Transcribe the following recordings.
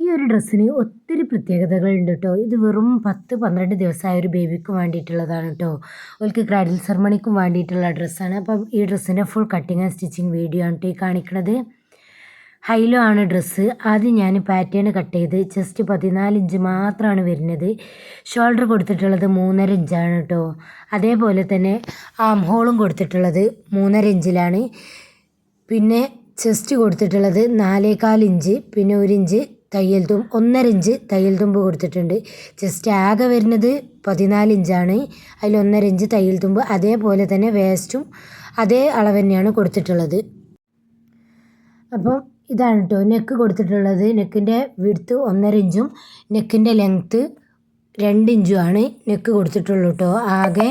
ഈ ഒരു ഡ്രസ്സിന് ഒത്തിരി പ്രത്യേകതകളുണ്ട് കേട്ടോ ഇത് വെറും പത്ത് പന്ത്രണ്ട് ദിവസമായ ഒരു ബേബിക്കും വേണ്ടിയിട്ടുള്ളതാണ് കേട്ടോ ഓൾക്ക് ക്രൈഡൽ സെർമണിക്കും വേണ്ടിയിട്ടുള്ള ഡ്രസ്സാണ്. അപ്പം ഈ ഡ്രസ്സിന്റെ full cutting and stitching video ആണ് കേട്ടോ ഈ കാണിക്കുന്നത് ഹൈലോ ആണ് ഡ്രസ്സ്. ആദ്യം ഞാൻ പാറ്റേൺ കട്ട് ചെയ്ത് ജസ്റ്റ് പതിനാല് ഇഞ്ച് മാത്രമാണ് വരുന്നത്. ഷോൾഡർ കൊടുത്തിട്ടുള്ളത് മൂന്നര ഇഞ്ചാണ് കേട്ടോ അതേപോലെ തന്നെ ആം ഹോളും കൊടുത്തിട്ടുള്ളത് മൂന്നര ഇഞ്ചിലാണ് പിന്നെ ചെസ്റ്റ് കൊടുത്തിട്ടുള്ളത് നാലേകാൽ ഇഞ്ച് പിന്നെ ഒരു ഇഞ്ച് തയ്യൽ തുമ്പ് ഒന്നര ഇഞ്ച് തയ്യൽ തുമ്പ് കൊടുത്തിട്ടുണ്ട്. ജസ്റ്റ് ആകെ വരുന്നത് പതിനാല് ഇഞ്ചാണ്. അതിൽ ഒന്നര ഇഞ്ച് തയ്യൽ തുമ്പ് അതേപോലെ തന്നെ വേസ്റ്റും അതേ അളവ് തന്നെയാണ് കൊടുത്തിട്ടുള്ളത്. അപ്പം ഇതാണ് കേട്ടോ നെക്ക് കൊടുത്തിട്ടുള്ളത്. നെക്കിന്റെ വിടുത്ത് ഒന്നര ഇഞ്ചും നെക്കിന്റെ ലെങ്ത്ത് രണ്ട് ഇഞ്ചുമാണ് നെക്ക് കൊടുത്തിട്ടുള്ളൂ കേട്ടോ ആകെ.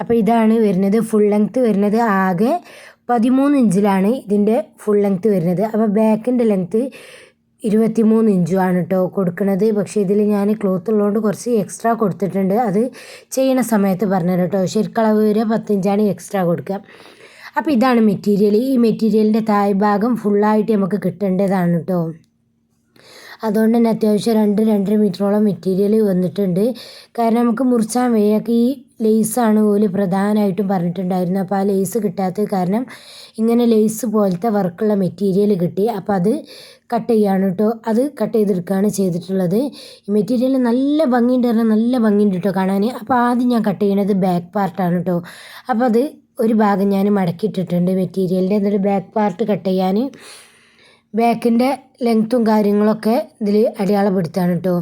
അപ്പോൾ ഇതാണ് വരുന്നത് ഫുൾ ലെങ്ത്ത് വരുന്നത് ആകെ പതിമൂന്ന് ഇഞ്ചിലാണ് ഇതിന്റെ ഫുൾ ലെങ്ത്ത് വരുന്നത്. അപ്പോൾ ബാക്കിന്റെ ലെങ്ത്ത് ഇരുപത്തി മൂന്ന് ഇഞ്ചുമാണ് കേട്ടോ കൊടുക്കുന്നത് പക്ഷേ ഇതിൽ ഞാൻ ക്ലോത്ത് ഉള്ളതുകൊണ്ട് കുറച്ച് എക്സ്ട്രാ കൊടുത്തിട്ടുണ്ട്. അത് ചെയ്യണ സമയത്ത് പറഞ്ഞു കേട്ടോ ശരിക്കളവ് വരെ പത്തിഞ്ചാണ് എക്സ്ട്രാ കൊടുക്കുക അപ്പോൾ ഇതാണ് മെറ്റീരിയൽ. ഈ മെറ്റീരിയലിന്റെ താഴ്ഭാഗം ഫുള്ളായിട്ട് നമുക്ക് കിട്ടേണ്ടതാണ് കേട്ടോ അതുകൊണ്ട് തന്നെ അത്യാവശ്യം രണ്ട് രണ്ടര മീറ്ററോളം മെറ്റീരിയൽ വന്നിട്ടുണ്ട്. കാരണം നമുക്ക് മുറിച്ചാൻ വയ്യൊക്കെ ഈ ലേസാണ് ഓൽ പ്രധാനമായിട്ടും പറഞ്ഞിട്ടുണ്ടായിരുന്നു അപ്പോൾ ആ ലേസ് കിട്ടാത്തത് കാരണം ഇങ്ങനെ ലേസ് പോലത്തെ വർക്കുള്ള മെറ്റീരിയൽ കിട്ടി. അപ്പോൾ അത് കട്ട് ചെയ്യാണ് കേട്ടോ അത് കട്ട് ചെയ്തെടുക്കുകയാണ് ചെയ്തിട്ടുള്ളത്. ഈ മെറ്റീരിയൽ നല്ല ഭംഗിയുണ്ട് പറഞ്ഞാൽ നല്ല ഭംഗിയുണ്ട് കേട്ടോ കാണാൻ. അപ്പോൾ ആദ്യം ഞാൻ കട്ട് ചെയ്യണത് ബാക്ക് പാർട്ടാണ് കേട്ടോ അപ്പോൾ അത് ഒരു ഭാഗം ഞാൻ മടക്കിയിട്ടിട്ടുണ്ട് മെറ്റീരിയലിന്റെ എന്നിട്ട് ബാക്ക് പാർട്ട് കട്ട് ചെയ്യാൻ ബാക്കിന്റെ ലെങ്ത്തും കാര്യങ്ങളൊക്കെ ഇതിൽ അടയാളപ്പെടുത്താണ് കേട്ടോ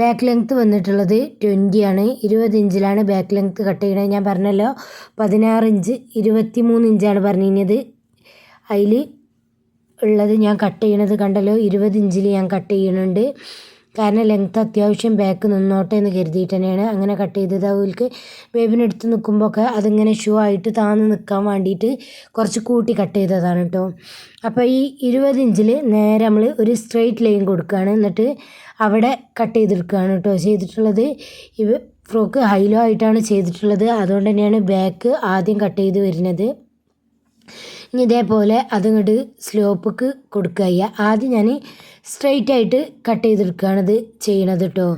ബാക്ക് ലെങ്ത്ത് വന്നിട്ടുള്ളത് ട്വന്റി ആണ്. ഇരുപത് ഇഞ്ചിലാണ് ബാക്ക് ലെങ്ത്ത് കട്ട് ചെയ്യണത്. ഞാൻ പറഞ്ഞല്ലോ പതിനാറ് ഇഞ്ച് ഇരുപത്തി മൂന്ന് ഇഞ്ചാണ് പറഞ്ഞിരുന്നത്. അതിൽ ഉള്ളത് ഞാൻ കട്ട് ചെയ്യണത് കണ്ടല്ലോ? ഇരുപത് ഇഞ്ചിൽ ഞാൻ കട്ട് ചെയ്യുന്നുണ്ട് കാരണം ലെങ്ത്ത് അത്യാവശ്യം ബാക്ക് നിന്നോട്ടെ എന്ന് കരുതിയിട്ട് തന്നെയാണ് അങ്ങനെ കട്ട് ചെയ്തത്. അവർക്ക് വേവിനെടുത്ത് നിൽക്കുമ്പോൾ ഒക്കെ അതിങ്ങനെ ഷൂ ആയിട്ട് താന്ന് നിൽക്കാൻ വേണ്ടിയിട്ട് കുറച്ച് കൂട്ടി കട്ട് ചെയ്തതാണ് കേട്ടോ അപ്പോൾ ഈ ഇരുപത് ഇഞ്ചിൽ നേരെ നമ്മൾ ഒരു സ്ട്രെയിറ്റ് ലൈൻ കൊടുക്കുകയാണ്. എന്നിട്ട് അവിടെ കട്ട് ചെയ്തെടുക്കുകയാണ് കേട്ടോ ചെയ്തിട്ടുള്ളത് ഇവ ഫ്രോക്ക് ഹൈലോ ആയിട്ടാണ് ചെയ്തിട്ടുള്ളത്. അതുകൊണ്ട് തന്നെയാണ് ബാക്ക് ആദ്യം കട്ട് ചെയ്ത് വരുന്നത്. ഇനി ഇതേപോലെ അതിങ്ങോട്ട് സ്ലോപ്പ്ക്ക് കൊടുക്കുക ചെയ്യുക ആദ്യം ഞാൻ സ്ട്രെയിറ്റ് ആയിട്ട് കട്ട് ഇത് ചെയ്യണത് കേട്ടോ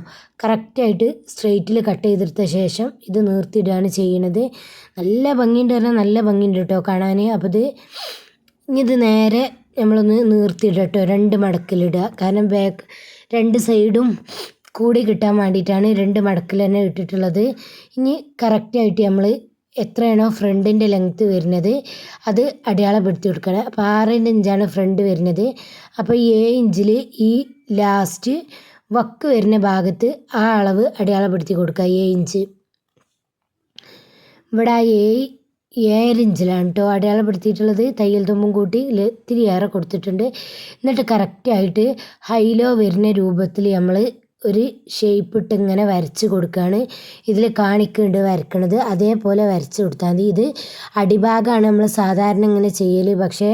കറക്റ്റായിട്ട് സ്ട്രെയിറ്റിൽ കട്ട് ചെയ്തെടുത്ത ശേഷം ഇത് നിർത്തിയിടുകയാണ് ചെയ്യണത്. നല്ല ഭംഗിയുണ്ട് പറഞ്ഞാൽ നല്ല ഭംഗിയുണ്ട് കേട്ടോ കാണാൻ അപ്പോൾ ഇത് ഇനി ഇത് നേരെ നമ്മളൊന്ന് നിർത്തിയിടുക കേട്ടോ രണ്ട് മടക്കിലിടുക. കാരണം ബാക്ക് രണ്ട് സൈഡും കൂടി കിട്ടാൻ വേണ്ടിയിട്ടാണ് രണ്ട് മടക്കിൽ തന്നെ ഇട്ടിട്ടുള്ളത്. ഇനി കറക്റ്റായിട്ട് നമ്മൾ എത്രയാണോ ഫ്രണ്ടിന്റെ ലെങ്ത്ത് വരുന്നത് അത് അടയാളപ്പെടുത്തി കൊടുക്കണം. അപ്പോൾ ആറിന്റെ ഇഞ്ചാണ് ഫ്രണ്ട് വരുന്നത്. അപ്പോൾ ഏഴ് ഇഞ്ചിൽ ഈ ലാസ്റ്റ് വക്ക് വരുന്ന ഭാഗത്ത് ആ അളവ് അടയാളപ്പെടുത്തി കൊടുക്കുക ഏഴ് ഇഞ്ച്. ഇവിടെ ആ ഏഴ് ഏഴര ഇഞ്ചിലാണ് കേട്ടോ അടയാളപ്പെടുത്തിയിട്ടുള്ളത്. തയ്യൽ തുമ്പും കൂട്ടി ഇത്തിരി ഏറെ കൊടുത്തിട്ടുണ്ട്. എന്നിട്ട് കറക്റ്റായിട്ട് ഹൈലോ വരുന്ന രൂപത്തിൽ നമ്മൾ ഒരു ഷേപ്പ് ഇട്ട് ഇങ്ങനെ വരച്ച് കൊടുക്കുകയാണ് ഇതിൽ കാണിക്കുന്നുണ്ട് വരക്കണത്. അതേപോലെ വരച്ച് കൊടുത്താൽ മതി. ഇത് അടിഭാഗമാണ് നമ്മൾ സാധാരണ ഇങ്ങനെ ചെയ്യൽ പക്ഷേ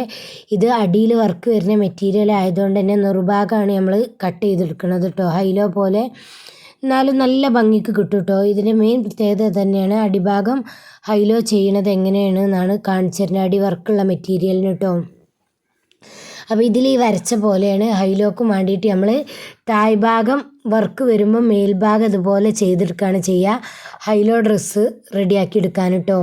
ഇത് അടിയിൽ വർക്ക് വരുന്ന മെറ്റീരിയൽ ആയതുകൊണ്ട് തന്നെ നെറുഭാഗമാണ് നമ്മൾ കട്ട് ചെയ്തെടുക്കുന്നത് കേട്ടോ ഹൈലോ പോലെ. എന്നാലും നല്ല ഭംഗിക്ക് കിട്ടും കേട്ടോ ഇതിന്റെ മെയിൻ പ്രത്യേകത തന്നെയാണ്. അടിഭാഗം ഹൈലോ ചെയ്യണത് എങ്ങനെയാണ് എന്നാണ് കാണിച്ചിരുന്നത്. അടി വർക്കുള്ള മെറ്റീരിയലിന് കേട്ടോ അപ്പോൾ ഇതിൽ ഈ വരച്ച പോലെയാണ് ഹൈലോക്കും വേണ്ടിയിട്ട് നമ്മൾ തായ്ഭാഗം വർക്ക് വരുമ്പോൾ മേൽഭാഗം ഇതുപോലെ ചെയ്തെടുക്കുകയാണ് ചെയ്യുക ഹൈലോ ഡ്രസ്സ് റെഡിയാക്കി എടുക്കാൻ കേട്ടോ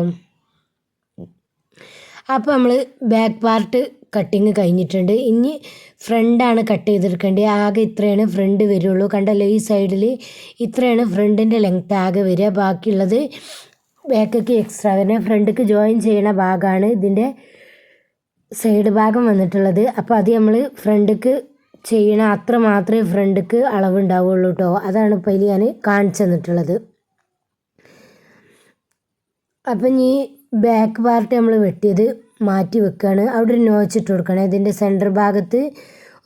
അപ്പോൾ നമ്മൾ ബാക്ക് പാർട്ട് കട്ടിങ് കഴിഞ്ഞിട്ടുണ്ട്. ഇനി ഫ്രണ്ടാണ് കട്ട് ചെയ്തെടുക്കേണ്ടത്. ആകെ ഇത്രയാണ് ഫ്രണ്ട് വരുള്ളൂ. കണ്ടല്ലോ ഈ സൈഡിൽ ഇത്രയാണ് ഫ്രണ്ടിന്റെ ലെങ്ത് ആകെ വരിക. ബാക്കിയുള്ളത് ബാക്കൊക്കെ എക്സ്ട്രാ വരുന്നത് ഫ്രണ്ടിക്ക് ജോയിൻ ചെയ്യണ ഭാഗമാണ് ഇതിന്റെ സൈഡ് ഭാഗം വന്നിട്ടുള്ളത്. അപ്പോൾ അത് നമ്മൾ ഫ്രണ്ടിക്ക് ചെയ്യണ അത്ര മാത്രമേ ഫ്രണ്ടിക്ക് അളവുണ്ടാവുള്ളൂ കേട്ടോ അതാണ് ഇപ്പോൾ ഇതിൽ ഞാൻ കാണിച്ചു തന്നിട്ടുള്ളത്. അപ്പം ഈ ബാക്ക് പാർട്ട് നമ്മൾ വെട്ടിയത് മാറ്റി വെക്കുകയാണ് അവിടെ ഒരു നോച്ച് ഇട്ട് കൊടുക്കണം. ഇതിന്റെ സെന്റർ ഭാഗത്ത്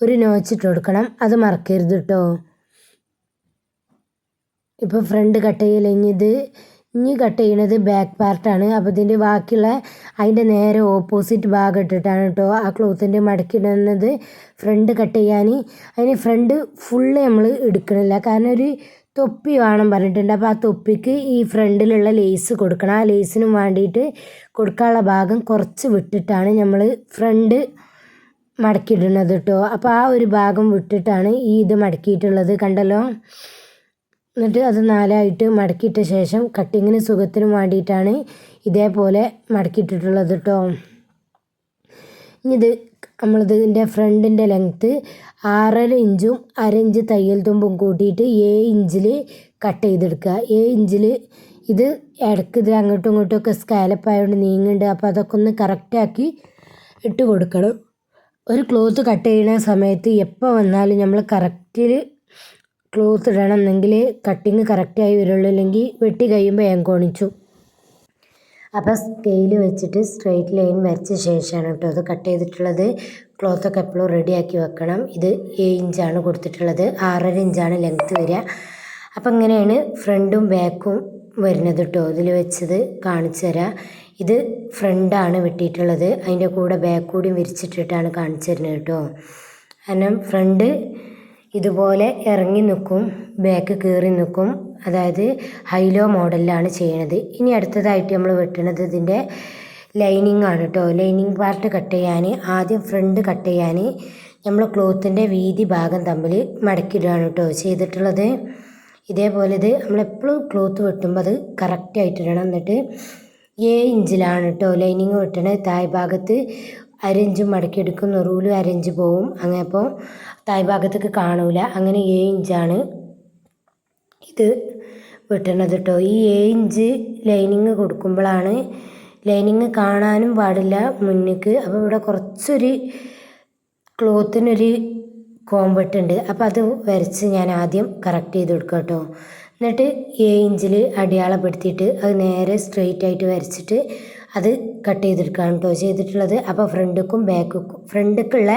ഒരു നോച്ച് ഇട്ട് കൊടുക്കണം. അത് മറക്കരുത് കേട്ടോ ഇപ്പോൾ ഫ്രണ്ട് കട്ട് ചെയ്യൽ ഇനി കട്ട് ചെയ്യണത് ബാക്ക് പാർട്ടാണ് അപ്പോൾ ഇതിന്റെ ബാക്കിയുള്ള അതിന്റെ നേരെ ഓപ്പോസിറ്റ് ഭാഗം ഇട്ടിട്ടാണ് കേട്ടോ ആ ക്ലോത്തിന്റെ മടക്കിടുന്നത് ഫ്രണ്ട് കട്ട് ചെയ്യാൻ അതിന് ഫ്രണ്ട് ഫുള്ള് നമ്മൾ എടുക്കണില്ല. കാരണം ഒരു തൊപ്പി വേണം പറഞ്ഞിട്ടുണ്ട്. അപ്പോൾ ആ തൊപ്പിക്ക് ഈ ഫ്രണ്ടിലുള്ള ലേസ് കൊടുക്കണം. ആ ലേസിനും വേണ്ടിയിട്ട് കൊടുക്കാനുള്ള ഭാഗം കുറച്ച് വിട്ടിട്ടാണ് നമ്മൾ ഫ്രണ്ട് മടക്കിയിടുന്നത് കേട്ടോ അപ്പോൾ ആ ഒരു ഭാഗം വിട്ടിട്ടാണ് ഈ ഇത് മടക്കിയിട്ടുള്ളത്. കണ്ടല്ലോ? എന്നിട്ട് അത് നാലായിട്ട് മടക്കിയിട്ട ശേഷം കട്ടിങ്ങിന് സുഖത്തിനും വേണ്ടിയിട്ടാണ് ഇതേപോലെ മടക്കിയിട്ടിട്ടുള്ളത് കേട്ടോ ഇത് നമ്മളിതിന്റെ ഫ്രണ്ടിന്റെ ലെങ്ത്ത് ആറര ഇഞ്ചും അര ഇഞ്ച് തയ്യൽ തുമ്പും കൂട്ടിയിട്ട് ഏഴ് ഇഞ്ചിൽ കട്ട് ചെയ്തെടുക്കുക. ഏഴ് ഇഞ്ചിൽ ഇത് ഇടയ്ക്ക് ഇത് അങ്ങോട്ടും ഇങ്ങോട്ടും ഒക്കെ സ്കാലപ്പ് ആയതുകൊണ്ട് നീങ്ങുന്നുണ്ട് അപ്പോൾ അതൊക്കെ ഒന്ന് കറക്റ്റാക്കി ഇട്ട് കൊടുക്കണം. ഒരു ക്ലോത്ത് കട്ട് ചെയ്യുന്ന സമയത്ത് എപ്പോൾ വന്നാലും നമ്മൾ കറക്റ്റിൽ ക്ലോത്ത് ഇടണം എന്നെങ്കിൽ കട്ടിങ് കറക്റ്റായി വരുള്ളൂ. അല്ലെങ്കിൽ വെട്ടി കഴിയുമ്പോൾ ഏങ്കോണിച്ചു അപ്പോൾ സ്കെയിൽ വെച്ചിട്ട് സ്ട്രെയിറ്റ് ലൈൻ വരച്ച ശേഷമാണ് കേട്ടോ അത് കട്ട് ചെയ്തിട്ടുള്ളത്. ക്ലോത്തൊക്കെ എപ്പോഴും റെഡിയാക്കി വെക്കണം. ഇത് ഏഴ് ഇഞ്ചാണ് കൊടുത്തിട്ടുള്ളത്. ആറര ഇഞ്ചാണ് ലെങ്ത്ത് വരിക. അപ്പം ഇങ്ങനെയാണ് ഫ്രണ്ടും ബാക്കും വരുന്നത് കേട്ടോ. ഇതിൽ വെച്ചത് കാണിച്ചു തരാം. ഇത് ഫ്രണ്ടാണ് വെട്ടിയിട്ടുള്ളത്. അതിന്റെ കൂടെ ബാക്ക് കൂടി വിരിച്ചിട്ടിട്ടാണ് കാണിച്ചു തരുന്നത് കേട്ടോ. കാരണം ഫ്രണ്ട് ഇതുപോലെ ഇറങ്ങി നിൽക്കും ബാക്ക് കീറി നിൽക്കും. അതായത് ഹൈലോ മോഡലിലാണ് ചെയ്യണത്. ഇനി അടുത്തതായിട്ട് നമ്മൾ വെട്ടണത് ഇതിന്റെ ലൈനിങ് ആണ് കേട്ടോ. ലൈനിങ് പാർട്ട് കട്ട് ചെയ്യാൻ ആദ്യം ഫ്രണ്ട് കട്ട് ചെയ്യാൻ നമ്മൾ ക്ലോത്തിന്റെ വീതി ഭാഗം തമ്മിൽ മടക്കിയിടുകയാണ് കേട്ടോ ചെയ്തിട്ടുള്ളത്. ഇതേപോലെ ഇത് നമ്മളെപ്പോഴും ക്ലോത്ത് വെട്ടുമ്പോൾ അത് കറക്റ്റായിട്ടിടണം എന്നിട്ട് ഏഴ് ഇഞ്ചിലാണ് കേട്ടോ ലൈനിങ് വെട്ടണത്. താഴ് ഭാഗത്ത് അരഞ്ചും മടക്കിയെടുക്കും. നെറൂലും അരഞ്ച് പോവും. അങ്ങനെ അപ്പോൾ തായ് ഭാഗത്തേക്ക് കാണൂല. അങ്ങനെ ഏഴ് ഇഞ്ചാണ് ഇത് വെട്ടണത് കേട്ടോ ഈ ഏഴ് ഇഞ്ച് ലൈനിങ് കൊടുക്കുമ്പോഴാണ് ലൈനിങ് കാണാനും പാടില്ല മുന്നേക്ക്. അപ്പോൾ ഇവിടെ കുറച്ചൊരു ക്ലോത്തിനൊരു കോമ്പട്ടുണ്ട് അപ്പോൾ അത് വരച്ച് ഞാൻ ആദ്യം കറക്റ്റ് ചെയ്ത് കൊടുക്കാം കേട്ടോ എന്നിട്ട് ഏഴ് ഇഞ്ചിൽ അടയാളപ്പെടുത്തിയിട്ട് അത് നേരെ സ്ട്രെയിറ്റ് ആയിട്ട് വരച്ചിട്ട് അത് കട്ട് ചെയ്തെടുക്കുകയാണ് കേട്ടോ ചെയ്തിട്ടുള്ളത്. അപ്പോൾ ഫ്രണ്ടിക്കും ബാക്കും ഫ്രണ്ടിക്കുള്ള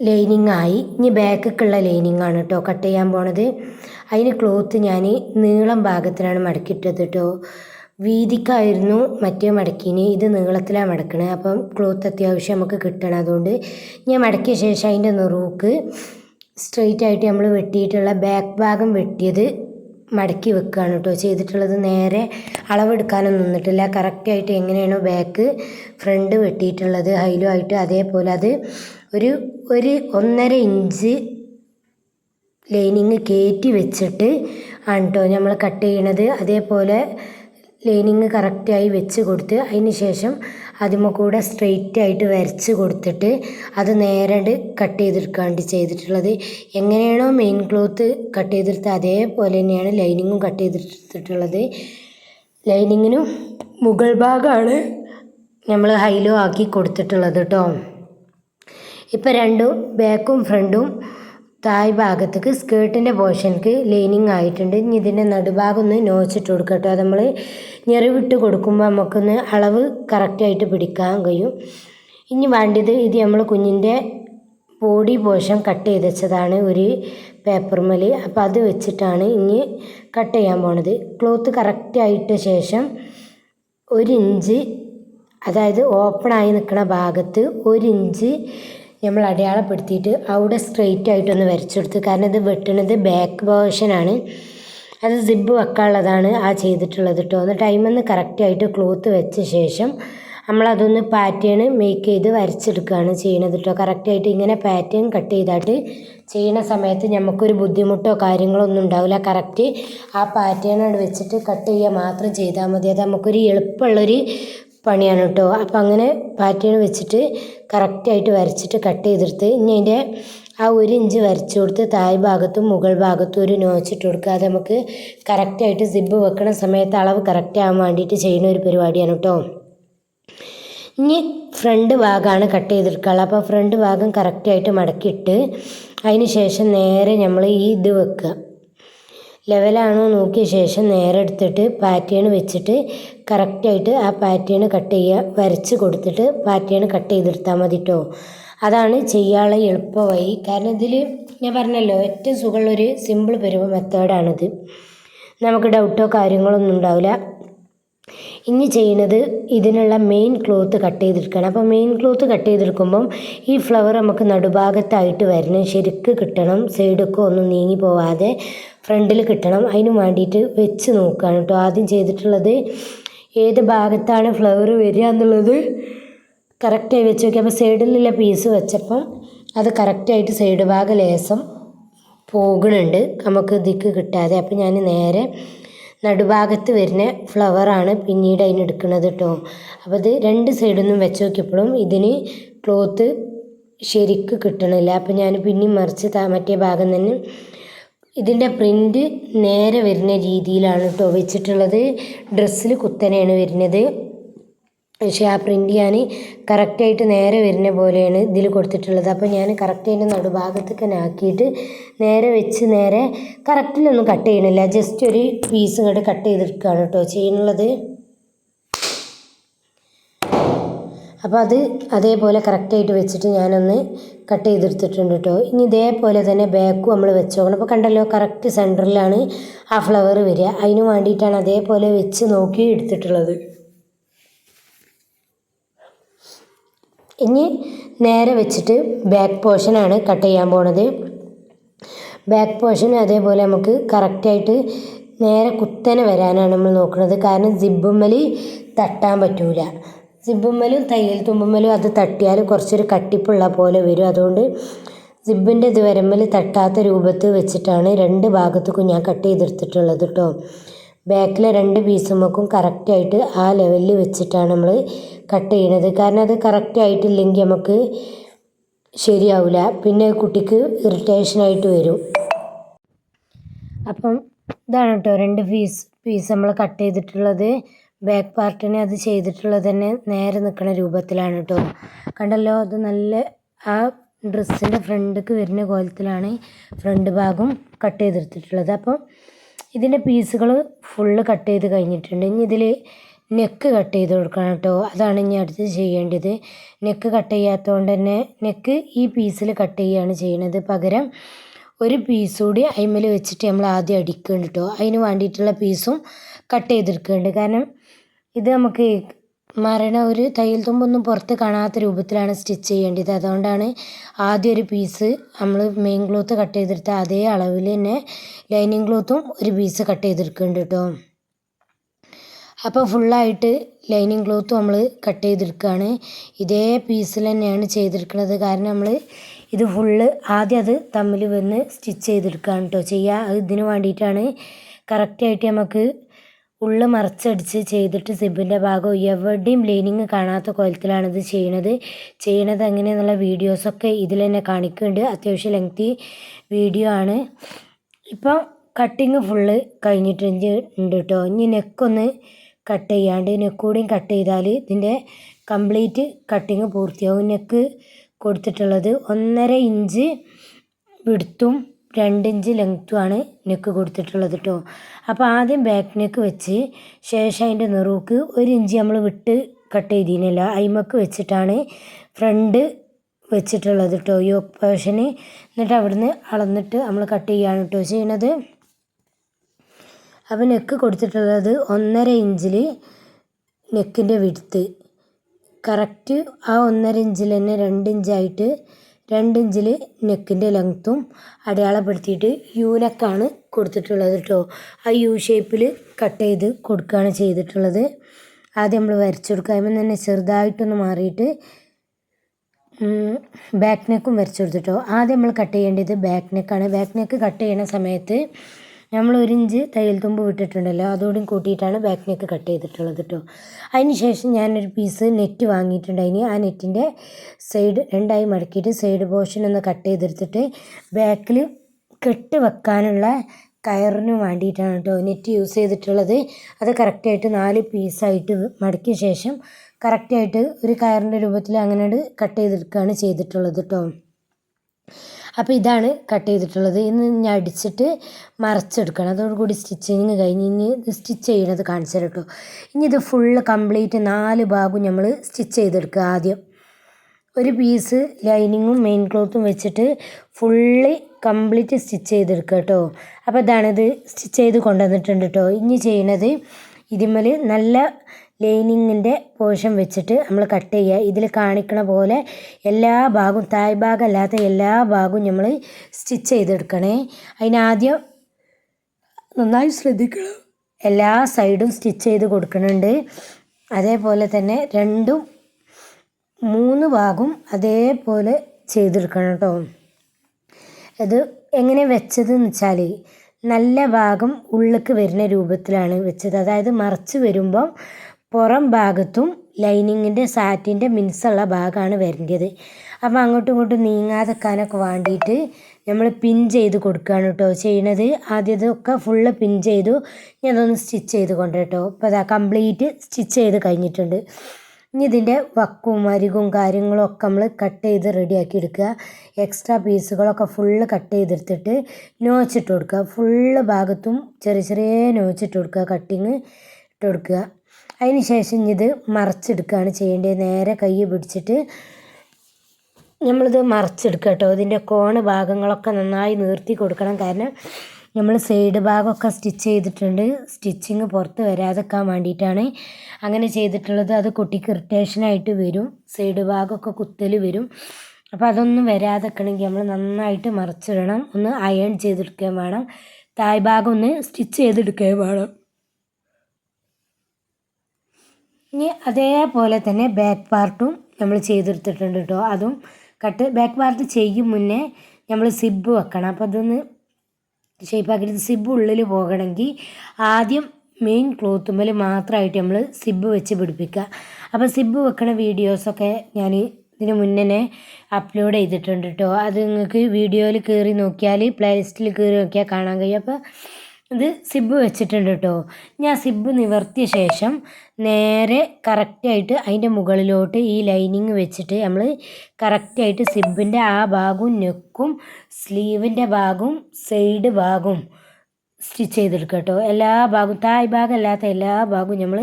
ലൈനിങ് ആയി. ഇനി ബാക്കിക്കുള്ള ലൈനിങ് ആണ് കേട്ടോ കട്ട് ചെയ്യാൻ പോണത്. അതിന് ക്ലോത്ത് ഞാൻ നീളം ഭാഗത്തിനാണ് മടക്കിയിട്ടത് കേട്ടോ വീതിക്കായിരുന്നു മറ്റേ മടക്കിന് ഇത് നീളത്തിലാണ് മടക്കണത് അപ്പം ക്ലോത്ത് അത്യാവശ്യം നമുക്ക് കിട്ടണം അതുകൊണ്ട് ഞാൻ മടക്കിയ ശേഷം അതിന്റെ നെറുക്ക് സ്ട്രെയിറ്റ് ആയിട്ട് നമ്മൾ വെട്ടിയിട്ടുള്ള ബാക്ക് ഭാഗം വെട്ടിയത് മടക്കി വെക്കുകയാണ് കേട്ടോ. ചെയ്തിട്ടുള്ളത് നേരെ അളവെടുക്കാനൊന്നും നിന്നിട്ടില്ല. കറക്റ്റായിട്ട് എങ്ങനെയാണോ ബാക്ക് ഫ്രണ്ട് വെട്ടിയിട്ടുള്ളത്. ഹൈലോ ആയിട്ട് അതേപോലെ അത് ഒരു ഒരു ഒന്നര ഇഞ്ച് ലൈനിങ് കയറ്റി വെച്ചിട്ട് ആണ് കേട്ടോ നമ്മൾ കട്ട് ചെയ്യണത്. അതേപോലെ ലൈനിങ് കറക്റ്റായി വെച്ച് കൊടുത്ത് അതിന് ശേഷം അതിമ കൂടെ സ്ട്രെയിറ്റ് ആയിട്ട് വരച്ച് കൊടുത്തിട്ട് അത് നേരണ്ട് കട്ട് ചെയ്തെടുക്കാണ്ട് ചെയ്തിട്ടുള്ളത്. എങ്ങനെയാണോ മെയിൻ ക്ലോത്ത് കട്ട് ചെയ്തെടുത്ത് അതേപോലെ തന്നെയാണ് ലൈനിങ്ങും കട്ട് ചെയ്തെടുത്തിട്ടുള്ളത്. ലൈനിങ്ങിനും മുകൾ ഭാഗമാണ് നമ്മൾ ഹൈലോ ആക്കി കൊടുത്തിട്ടുള്ളത് കേട്ടോ ഇപ്പം രണ്ടും ബാക്കും ഫ്രണ്ടും തായ് ഭാഗത്തേക്ക് സ്കേർട്ടിന്റെ പോർഷനിക്ക് ലൈനിങ് ആയിട്ടുണ്ട്. ഇനി ഇതിന്റെ നടുഭാഗം ഒന്ന് നോച്ചിട്ട് കൊടുക്കട്ടോ. കേട്ടോ അത് നമ്മൾ ഞെറിവിട്ട് കൊടുക്കുമ്പോൾ നമുക്കൊന്ന് അളവ് കറക്റ്റായിട്ട് പിടിക്കാൻ കഴിയും. ഇനി വേണ്ടത് ഇത് നമ്മൾ കുഞ്ഞിന്റെ ബോഡി പോർഷൻ കട്ട് ചെയ്ത് വെച്ചതാണ് ഒരു പേപ്പർമേൽ അപ്പോൾ അത് വെച്ചിട്ടാണ് ഇനി കട്ട് ചെയ്യാൻ പോണത്. ക്ലോത്ത് കറക്റ്റായിട്ട് ശേഷം ഒരു ഇഞ്ച് അതായത് ഓപ്പണായി നിൽക്കുന്ന ഭാഗത്ത് ഒരു ഇഞ്ച് നമ്മൾ അടയാളപ്പെടുത്തിയിട്ട് അവിടെ സ്ട്രെയിറ്റ് ആയിട്ടൊന്ന് വരച്ചെടുത്ത്. കാരണം ഇത് വെട്ടണത് ബാക്ക് പോർഷനാണ് അത് സിബ് വെക്കാനുള്ളതാണ് ആ ചെയ്തിട്ടുള്ളത് കേട്ടോ ഒന്ന് ടൈമൊന്ന് കറക്റ്റായിട്ട് ക്ലോത്ത് വെച്ച ശേഷം നമ്മളതൊന്ന് പാറ്റേൺ മേക്ക് ചെയ്ത് വരച്ചെടുക്കുകയാണ് ചെയ്യണത് കേട്ടോ കറക്റ്റായിട്ട് ഇങ്ങനെ പാറ്റേൺ കട്ട് ചെയ്തിട്ട് ചെയ്യുന്ന സമയത്ത് നമുക്കൊരു ബുദ്ധിമുട്ടോ കാര്യങ്ങളോ ഒന്നും ഉണ്ടാവില്ല. കറക്റ്റ് ആ പാറ്റേൺ വെച്ചിട്ട് കട്ട് ചെയ്യുക മാത്രം ചെയ്താൽ മതി. അത് നമുക്കൊരു എളുപ്പമുള്ളൊരു പണിയാണ് കേട്ടോ അപ്പം അങ്ങനെ പാറ്റേൺ വെച്ചിട്ട് കറക്റ്റായിട്ട് വരച്ചിട്ട് കട്ട് ചെയ്തെടുത്ത് ഇനി അതിന്റെ ആ ഒരു ഇഞ്ച് വരച്ചു കൊടുത്ത് താഴ് ഭാഗത്തും മുകൾ ഭാഗത്തും ഒരു നോച്ചിട്ട് കൊടുക്കുക. അത് നമുക്ക് കറക്റ്റായിട്ട് സിബ്ബ് വെക്കണ സമയത്ത് അളവ് കറക്റ്റ് വേണ്ടിയിട്ട് ചെയ്യുന്ന ഒരു പരിപാടിയാണ് കേട്ടോ ഇനി ഫ്രണ്ട് ഭാഗമാണ് കട്ട് ചെയ്തെടുക്കാനുള്ളത് അപ്പോൾ ഫ്രണ്ട് ഭാഗം കറക്റ്റായിട്ട് മടക്കിയിട്ട് അതിന് ശേഷം നേരെ നമ്മൾ ഈ ഇത് വെക്കുക. ലെവലാണോ നോക്കിയ ശേഷം നേരെ എടുത്തിട്ട് പാറ്റേൺ വെച്ചിട്ട് കറക്റ്റായിട്ട് ആ പാറ്റേൺ കട്ട് ചെയ്യുക വരച്ച് കൊടുത്തിട്ട് പാറ്റേൺ കട്ട് ചെയ്തെടുത്താൽ മതി കേട്ടോ അതാണ് ചെയ്യാനുള്ള എളുപ്പമായി കാരണം ഇതിൽ ഞാൻ പറഞ്ഞല്ലോ ഏറ്റവും സുഖമുള്ളൊരു സിമ്പിൾ പരുവ മെത്തേഡാണിത് നമുക്ക് ഡൗട്ടോ കാര്യങ്ങളൊന്നും ഉണ്ടാവില്ല. ഇനി ചെയ്യുന്നത് ഇതിനുള്ള മെയിൻ ക്ലോത്ത് കട്ട് ചെയ്തെടുക്കണം. അപ്പോൾ മെയിൻ ക്ലോത്ത് കട്ട് ചെയ്തെടുക്കുമ്പം ഈ ഫ്ലവർ നമുക്ക് നടുഭാഗത്തായിട്ട് വരണം. ശരിക്ക് കിട്ടണം. സൈഡൊക്കെ ഒന്നും നീങ്ങി പോവാതെ ഫ്രണ്ടിൽ കിട്ടണം. അതിന് വേണ്ടിയിട്ട് വെച്ച് നോക്കുകയാണ് കേട്ടോ. ആദ്യം ചെയ്തിട്ടുള്ളത് ഏത് ഭാഗത്താണ് ഫ്ലവർ വരിക എന്നുള്ളത് കറക്റ്റായി വെച്ച് നോക്കി. അപ്പോൾ സൈഡിലുള്ള പീസ് വെച്ചപ്പം അത് കറക്റ്റായിട്ട് സൈഡ് ഭാഗം ലേസം പോകുന്നുണ്ട് നമുക്ക് ദിക്ക് കിട്ടാതെ. അപ്പോൾ ഞാൻ നേരെ നടുഭാഗത്ത് വരുന്ന ഫ്ലവറാണ് പിന്നീട് അതിന് എടുക്കുന്നത് കേട്ടോ അപ്പോൾ ഇത് രണ്ട് സൈഡിൽ നിന്നും വെച്ച് നോക്കിയപ്പോഴും ഇതിന് ക്ലോത്ത് ശരിക്ക് കിട്ടണില്ല. അപ്പം ഞാൻ പിന്നെ മറിച്ച് മറ്റേ ഭാഗം തന്നെ ഇതിന്റെ പ്രിന്റ് നേരെ വരുന്ന രീതിയിലാണ് കേട്ടോ വെച്ചിട്ടുള്ളത്. ഡ്രസ്സിൽ കുത്തനെയാണ് വരുന്നത്. പക്ഷേ ആ പ്രിന്റ് ഞാൻ കറക്റ്റായിട്ട് നേരെ വരുന്ന പോലെയാണ് ഇതിൽ കൊടുത്തിട്ടുള്ളത്. അപ്പോൾ ഞാൻ കറക്റ്റ് അതിന്റെ നടുഭാഗത്തൊക്കെ ആക്കിയിട്ട് നേരെ വെച്ച് നേരെ കറക്റ്റിലൊന്നും കട്ട് ചെയ്യണില്ല ജസ്റ്റ് ഒരു പീസ് ഇങ്ങോട്ട് കട്ട് ചെയ്തെടുക്കുകയാണ് കേട്ടോ ചെയ്യുന്നുള്ളത് അപ്പോൾ അത് അതേപോലെ കറക്റ്റായിട്ട് വെച്ചിട്ട് ഞാനൊന്ന് കട്ട് ചെയ്തെടുത്തിട്ടുണ്ട് കേട്ടോ. ഇനി ഇതേപോലെ തന്നെ ബാക്കും നമ്മൾ വെച്ചോക്കണം. അപ്പോൾ കണ്ടല്ലോ കറക്റ്റ് സെന്ററിലാണ് ആ ഫ്ലവർ വരിക. അതിന് വേണ്ടിയിട്ടാണ് അതേപോലെ വെച്ച് നോക്കി എടുത്തിട്ടുള്ളത്. ഇനി നേരെ വെച്ചിട്ട് ബാക്ക് പോർഷനാണ് കട്ട് ചെയ്യാൻ പോണത്. ബാക്ക് പോർഷൻ അതേപോലെ നമുക്ക് കറക്റ്റായിട്ട് നേരെ കുത്തനെ വരാനാണ് നമ്മൾ നോക്കുന്നത് കാരണം ജിബുമ്മലി തട്ടാൻ പറ്റൂല. സിബുമ്മലും തയ്യൽ തുമ്പുമ്മലും അത് തട്ടിയാൽ കുറച്ചൊരു കട്ടിപ്പുള്ള പോലെ വരും. അതുകൊണ്ട് സിബിന്റെ ഇത് തട്ടാത്ത രൂപത്തിൽ വെച്ചിട്ടാണ് രണ്ട് ഭാഗത്തേക്കും ഞാൻ കട്ട് ചെയ്തെടുത്തിട്ടുള്ളത് കേട്ടോ ബാക്കിലെ രണ്ട് പീസുമൊക്കും കറക്റ്റായിട്ട് ആ ലെവലിൽ വെച്ചിട്ടാണ് നമ്മൾ കട്ട് ചെയ്യണത്. കാരണം അത് കറക്റ്റായിട്ടില്ലെങ്കിൽ നമുക്ക് ശരിയാവില്ല പിന്നെ കുട്ടിക്ക് ഇറിറ്റേഷനായിട്ട് വരും. അപ്പം ഇതാണ് കേട്ടോ രണ്ട് പീസ് പീസ് നമ്മൾ കട്ട് ചെയ്തിട്ടുള്ളത്. ബാക്ക് പാർട്ടിനെ അത് ചെയ്തിട്ടുള്ളത് തന്നെ നേരെ നിൽക്കുന്ന രൂപത്തിലാണ് കേട്ടോ കണ്ടല്ലോ അത് നല്ല ആ ഡ്രസ്സിന്റെ ഫ്രണ്ടിക്ക് വരുന്ന കോലത്തിലാണ് ഫ്രണ്ട് ഭാഗം കട്ട് ചെയ്തെടുത്തിട്ടുള്ളത് അപ്പം ഇതിന്റെ പീസുകൾ ഫുള്ള് കട്ട് ചെയ്ത് കഴിഞ്ഞിട്ടുണ്ട്. ഇനി ഇതിൽ നെക്ക് കട്ട് ചെയ്ത് കൊടുക്കണം കേട്ടോ. അതാണ് ഇനി അടുത്ത് ചെയ്യേണ്ടത്. നെക്ക് കട്ട് ചെയ്യാത്തതുകൊണ്ട് തന്നെ നെക്ക് ഈ പീസിൽ കട്ട് ചെയ്യുകയാണ് ചെയ്യണത്. പകരം ഒരു പീസ് കൂടി അതിന്മേൽ വെച്ചിട്ട് നമ്മൾ ആദ്യം അടിക്കുന്നുണ്ട് കേട്ടോ. അതിന് വേണ്ടിയിട്ടുള്ള പീസും കട്ട് ചെയ്തെടുക്കുന്നുണ്ട് കാരണം ഇത് നമുക്ക് മരണ ഒരു തയ്യൽ തുമ്പൊന്നും പുറത്ത് കാണാത്ത രൂപത്തിലാണ് സ്റ്റിച്ച് ചെയ്യേണ്ടത്. അതുകൊണ്ടാണ് ആദ്യം ഒരു പീസ് നമ്മൾ മെയിൻ ക്ലോത്ത് കട്ട് ചെയ്തെടുത്ത അതേ അളവിൽ തന്നെ ലൈനിങ് ക്ലോത്തും ഒരു പീസ് കട്ട് ചെയ്തെടുക്കുന്നുണ്ട് കേട്ടോ. അപ്പോൾ ഫുള്ളായിട്ട് ലൈനിങ് ക്ലോത്ത് നമ്മൾ കട്ട് ചെയ്തെടുക്കുകയാണ്. ഇതേ പീസിൽ തന്നെയാണ് ചെയ്തെടുക്കുന്നത്. കാരണം നമ്മൾ ഇത് ഫുള്ള് ആദ്യം അത് തമ്മിൽ വന്ന് സ്റ്റിച്ച് ചെയ്തെടുക്കുകയാണ് കേട്ടോ. ചെയ്യുക ഇതിന് വേണ്ടിയിട്ടാണ്. കറക്റ്റായിട്ട് നമുക്ക് ഉള്ളു മറച്ചടിച്ച് ചെയ്തിട്ട് സിബിന്റെ ഭാഗം എവിടെയും ലൈനിങ് കാണാത്ത കോലത്തിലാണ് ഇത് ചെയ്യണത്. ചെയ്യണത് എങ്ങനെയെന്നുള്ള വീഡിയോസൊക്കെ ഇതിൽ തന്നെ കാണിക്കുന്നുണ്ട്. അത്യാവശ്യം ലെങ്തി വീഡിയോ ആണ്. ഇപ്പം കട്ടിങ് ഫുള്ള് കഴിഞ്ഞിട്ടുണ്ട് ഉണ്ട് കേട്ടോ ഇനി നെക്കൊന്ന് കട്ട് ചെയ്യാണ്ട് നെക്കൂടെയും കട്ട് ചെയ്താൽ ഇതിന്റെ കംപ്ലീറ്റ് കട്ടിങ് പൂർത്തിയാവും. നെക്ക് കൊടുത്തിട്ടുള്ളത് ഒന്നര ഇഞ്ച് വിടുത്തും രണ്ട് ഇഞ്ച് ലെങ്ത്തുമാണ് നെക്ക് കൊടുത്തിട്ടുള്ളത് കേട്ടോ അപ്പോൾ ആദ്യം ബാക്ക് നെക്ക് വെച്ച് ശേഷം അതിന്റെ നെറുക്ക് ഒരു ഇഞ്ച് നമ്മൾ വിട്ട് കട്ട് ചെയ്തിനല്ല. അയിമക്ക് വെച്ചിട്ടാണ് ഫ്രണ്ട് വെച്ചിട്ടുള്ളത് കേട്ടോ യോക്ക് പോർഷന് എന്നിട്ട് അവിടുന്ന് അളന്നിട്ട് നമ്മൾ കട്ട് ചെയ്യാണ് കേട്ടോ ചെയ്യണത്. അപ്പോൾ നെക്ക് കൊടുത്തിട്ടുള്ളത് ഒന്നര ഇഞ്ചിൽ നെക്കിന്റെ വിടുത്ത് കറക്റ്റ് ആ ഒന്നര ഇഞ്ചിൽ തന്നെ രണ്ട് ഇഞ്ചായിട്ട് രണ്ട് ഇഞ്ചിൽ നെക്കിന്റെ ലെങ്ത്തും അടയാളപ്പെടുത്തിയിട്ട് യു നെക്കാണ് കൊടുത്തിട്ടുള്ളത് കേട്ടോ ആ യു ഷേപ്പിൽ കട്ട് ചെയ്ത് കൊടുക്കുകയാണ് ചെയ്തിട്ടുള്ളത്. ആദ്യം നമ്മൾ വരച്ചു കൊടുക്കുക. അതിൽ തന്നെ ചെറുതായിട്ടൊന്ന് മാറിയിട്ട് ബാക്ക് നെക്കും വരച്ചു കൊടുത്തിട്ടോ. ആദ്യം നമ്മൾ കട്ട് ചെയ്യേണ്ടത് ബാക്ക് നെക്കാണ് ബാക്ക് നെക്ക് കട്ട് ചെയ്യണ സമയത്ത് നമ്മൾ ഒരു ഇഞ്ച് തയ്യൽ തുമ്പ് വിട്ടിട്ടുണ്ടല്ലോ അതോടും കൂട്ടിയിട്ടാണ് ബാക്ക് നെക്ക് കട്ട് ചെയ്തിട്ടുള്ളത് കേട്ടോ അതിന് ശേഷം ഞാനൊരു പീസ് നെറ്റ് വാങ്ങിയിട്ടുണ്ടായിന് ആ നെറ്റിന്റെ സൈഡ് രണ്ടായി മടക്കിയിട്ട് സൈഡ് പോർഷൻ ഒന്ന് കട്ട് ചെയ്തെടുത്തിട്ട് ബാക്കിൽ കെട്ട് വെക്കാനുള്ള കയറിന് വേണ്ടിയിട്ടാണ് കേട്ടോ നെറ്റ് യൂസ് ചെയ്തിട്ടുള്ളത്. അത് കറക്റ്റായിട്ട് നാല് പീസായിട്ട് മടക്കിയ ശേഷം കറക്റ്റായിട്ട് ഒരു കയറിന്റെ രൂപത്തിൽ അങ്ങനെ കട്ട് ചെയ്തെടുക്കുകയാണ് ചെയ്തിട്ടുള്ളത് കേട്ടോ അപ്പോൾ ഇതാണ് കട്ട് ചെയ്തിട്ടുള്ളത്. ഇന്ന് ഇനി അടിച്ചിട്ട് മറച്ചെടുക്കണം. അതോടുകൂടി സ്റ്റിച്ചിങ് കഴിഞ്ഞ് ഇനി സ്റ്റിച്ച് ചെയ്യണത് കാണിച്ചു തരാം കേട്ടോ. ഇനി ഇത് ഫുള്ള് കംപ്ലീറ്റ് നാല് ഭാഗവും നമ്മൾ സ്റ്റിച്ച് ചെയ്തെടുക്കുക ആദ്യം. ഒരു പീസ് ലൈനിങ്ങും മെയിൻ ക്ലോത്തും വെച്ചിട്ട് ഫുള്ളി കംപ്ലീറ്റ് സ്റ്റിച്ച് ചെയ്തെടുക്കുക കേട്ടോ. അപ്പോൾ ഇതാണിത് സ്റ്റിച്ച് ചെയ്ത് കൊണ്ടുവന്നിട്ടുണ്ട് കേട്ടോ. ഇനി ചെയ്യണത് ഇതിന്മേൽ നല്ല ലൈനിങ്ങിന്റെ പോർഷൻ വെച്ചിട്ട് നമ്മൾ കട്ട് ചെയ്യുക. ഇതിൽ കാണിക്കണ പോലെ എല്ലാ ഭാഗവും തായ് ഭാഗം അല്ലാത്ത എല്ലാ ഭാഗവും നമ്മൾ സ്റ്റിച്ച് ചെയ്തെടുക്കണേ. അതിനാദ്യം നന്നായി ശ്രദ്ധിക്കണം. എല്ലാ സൈഡും സ്റ്റിച്ച് ചെയ്ത് കൊടുക്കുന്നുണ്ട് അതേപോലെ തന്നെ രണ്ടും മൂന്ന് ഭാഗവും അതേപോലെ ചെയ്തെടുക്കണം കേട്ടോ. ഇത് എങ്ങനെ വെച്ചതെന്ന് വെച്ചാൽ നല്ല ഭാഗം ഉള്ളിലേക്ക് വരുന്ന രൂപത്തിലാണ് വെച്ചത്. അതായത് മറച്ച് വരുമ്പം പുറം ഭാഗത്തും ലൈനിങ്ങിന്റെ സാറ്റിന്റെ മിൻസുള്ള ഭാഗമാണ് വരേണ്ടത്. അപ്പോൾ അങ്ങോട്ടും ഇങ്ങോട്ടും നീങ്ങാതെക്കാനൊക്കെ വേണ്ടിയിട്ട് നമ്മൾ പിൻ ചെയ്ത് കൊടുക്കുകയാണ് കേട്ടോ. ചെയ്യണത് ആദ്യം ഇതൊക്കെ ഫുള്ള് പിൻ ചെയ്തു ഇനി അതൊന്ന് സ്റ്റിച്ച് ചെയ്ത് കൊണ്ട് കേട്ടോ അപ്പോൾ അതാ കംപ്ലീറ്റ് സ്റ്റിച്ച് ചെയ്ത് കഴിഞ്ഞിട്ടുണ്ട്. ഇനി ഇതിന്റെ വക്കും അരികും കാര്യങ്ങളും ഒക്കെ നമ്മൾ കട്ട് ചെയ്ത് റെഡിയാക്കി എടുക്കുക. എക്സ്ട്രാ പീസുകളൊക്കെ ഫുള്ള് കട്ട് ചെയ്തെടുത്തിട്ട് നോച്ചിട്ട് കൊടുക്കുക. ഫുള്ള് ഭാഗത്തും ചെറിയ ചെറിയ നോച്ചിട്ട് കൊടുക്കുക. കട്ടിങ് ഇട്ട് കൊടുക്കുക. അതിന് ശേഷം ഇത് മറച്ചെടുക്കുകയാണ് ചെയ്യേണ്ടത്. നേരെ കൈ പിടിച്ചിട്ട് നമ്മളിത് മറച്ചെടുക്കുക കേട്ടോ. ഇതിന്റെ കോണ് ഭാഗങ്ങളൊക്കെ നന്നായി നിർത്തി കൊടുക്കണം. കാരണം നമ്മൾ സൈഡ് ഭാഗമൊക്കെ സ്റ്റിച്ച് ചെയ്തിട്ടുണ്ട്. സ്റ്റിച്ചിങ് പുറത്ത് വരാതെക്കാൻ വേണ്ടിയിട്ടാണ് അങ്ങനെ ചെയ്തിട്ടുള്ളത്. അത് കുട്ടിക്ക് ഇറിറ്റേഷനായിട്ട് വരും. സൈഡ് ഭാഗമൊക്കെ കുത്തൽ വരും. അപ്പോൾ അതൊന്നും വരാതെക്കണമെങ്കിൽ നമ്മൾ നന്നായിട്ട് മറച്ചിടണം. ഒന്ന് അയൺ ചെയ്തെടുക്കുകയും വേണം. തായ് ഭാഗം ഒന്ന് സ്റ്റിച്ച് ചെയ്തെടുക്കുകയും വേണം. ഇനി അതേപോലെ തന്നെ ബാക്ക് പാർട്ടും നമ്മൾ ചെയ്തെടുത്തിട്ടുണ്ട് കേട്ടോ അതും കട്ട് ബാക്ക് പാർട്ട് ചെയ്യും മുന്നേ നമ്മൾ സിബ് വെക്കണം. അപ്പോൾ അതൊന്ന് ഷേപ്പാക്കിയിട്ട് സിബ് ഉള്ളിൽ പോകണമെങ്കിൽ ആദ്യം മെയിൻ ക്ലോത്തുമ്മൽ മാത്രമായിട്ട് നമ്മൾ സിബ് വെച്ച് പിടിപ്പിക്കുക. അപ്പോൾ സിബ് വെക്കണ വീഡിയോസൊക്കെ ഞാൻ ഇതിന് മുന്നേ അപ്ലോഡ് ചെയ്തിട്ടുണ്ട് കേട്ടോ അത് നിങ്ങൾക്ക് വീഡിയോയിൽ കയറി നോക്കിയാൽ പ്ലേലിസ്റ്റിൽ കയറി നോക്കിയാൽ കാണാൻ കഴിയും. അപ്പോൾ ഇത് സിബ് വെച്ചിട്ടുണ്ട് കേട്ടോ ഞാൻ സിബ് നിവർത്തിയ ശേഷം നേരെ കറക്റ്റായിട്ട് അതിന്റെ മുകളിലോട്ട് ഈ ലൈനിങ് വെച്ചിട്ട് നമ്മൾ കറക്റ്റായിട്ട് സിബിന്റെ ആ ഭാഗവും നെക്കും സ്ലീവിന്റെ ഭാഗവും സൈഡ് ഭാഗവും സ്റ്റിച്ച് ചെയ്തെടുക്കുക കേട്ടോ എല്ലാ ഭാഗവും തായ് ഭാഗം അല്ലാത്ത എല്ലാ ഭാഗവും നമ്മൾ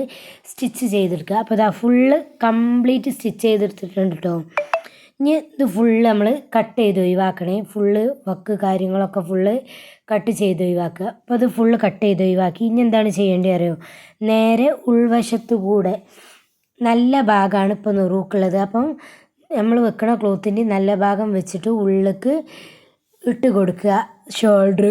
സ്റ്റിച്ച് ചെയ്തെടുക്കുക അപ്പോൾ ഇതാ ഫുള്ള് കംപ്ലീറ്റ് സ്റ്റിച്ച് ചെയ്തെടുത്തിട്ടുണ്ട് കേട്ടോ ഇനി ഇത് ഫുള്ള് നമ്മൾ കട്ട് ചെയ്ത് ഒഴിവാക്കണേ. ഫുള്ള് വക്ക് കാര്യങ്ങളൊക്കെ ഫുള്ള് കട്ട് ചെയ്ത് ഒഴിവാക്കുക. അപ്പോൾ അത് ഫുള്ള് കട്ട് ചെയ്ത് ഒഴിവാക്കി. ഇനി എന്താണ് ചെയ്യേണ്ടത് അറിയോ? നേരെ ഉൾവശത്തു കൂടെ നല്ല ഭാഗമാണ് ഇപ്പോൾ നെറുക്കുള്ളത്. അപ്പം നമ്മൾ വെക്കണ ക്ലോത്തിന്റെ നല്ല ഭാഗം വെച്ചിട്ട് ഉള്ളിലേക്ക് ഇട്ട് കൊടുക്കുക. ഷോൾഡർ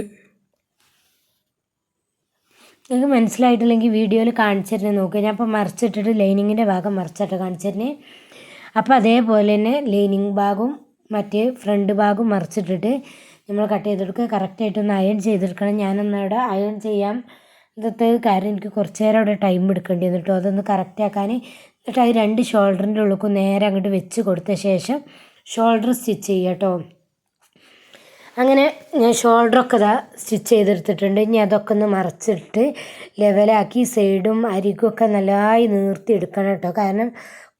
നിങ്ങൾക്ക് മനസ്സിലായിട്ടില്ലെങ്കിൽ വീഡിയോയിൽ കാണിച്ചിരുന്നേ നോക്കുക ഞാൻ ഇപ്പോൾ മറിച്ചിട്ടിട്ട് ലൈനിങ്ങിന്റെ ഭാഗം മറിച്ചിട്ട് കാണിച്ചിരുന്നേ അപ്പോൾ അതേപോലെ തന്നെ ലൈനിങ് ഭാഗവും മറ്റേ ഫ്രണ്ട് ഭാഗവും മറിച്ചിട്ടിട്ട് നമ്മൾ കട്ട് ചെയ്തെടുക്കുക. കറക്റ്റായിട്ടൊന്ന് അയൺ ചെയ്തെടുക്കണം. ഞാനൊന്നവിടെ അയൺ ചെയ്യാം ഇന്നത്തെ കാര്യം എനിക്ക് കുറച്ച് നേരം അവിടെ ടൈം എടുക്കേണ്ടി വന്നു കേട്ടോ അതൊന്ന് കറക്റ്റ് ആക്കാൻ എന്നിട്ട് അത് രണ്ട് ഷോൾഡറിന്റെ ഉള്ളിൽ നേരെ അങ്ങോട്ട് വെച്ച് കൊടുത്ത ശേഷം ഷോൾഡർ സ്റ്റിച്ച് ചെയ്യുക കേട്ടോ അങ്ങനെ ഞാൻ ഷോൾഡറൊക്കെ ഇതാ സ്റ്റിച്ച് ചെയ്തെടുത്തിട്ടുണ്ട്. ഇനി അതൊക്കെ ഒന്ന് മറച്ചിട്ട് ലെവലാക്കി സൈഡും അരികൊക്കെ നല്ലതായി നീർത്തി എടുക്കണം കേട്ടോ കാരണം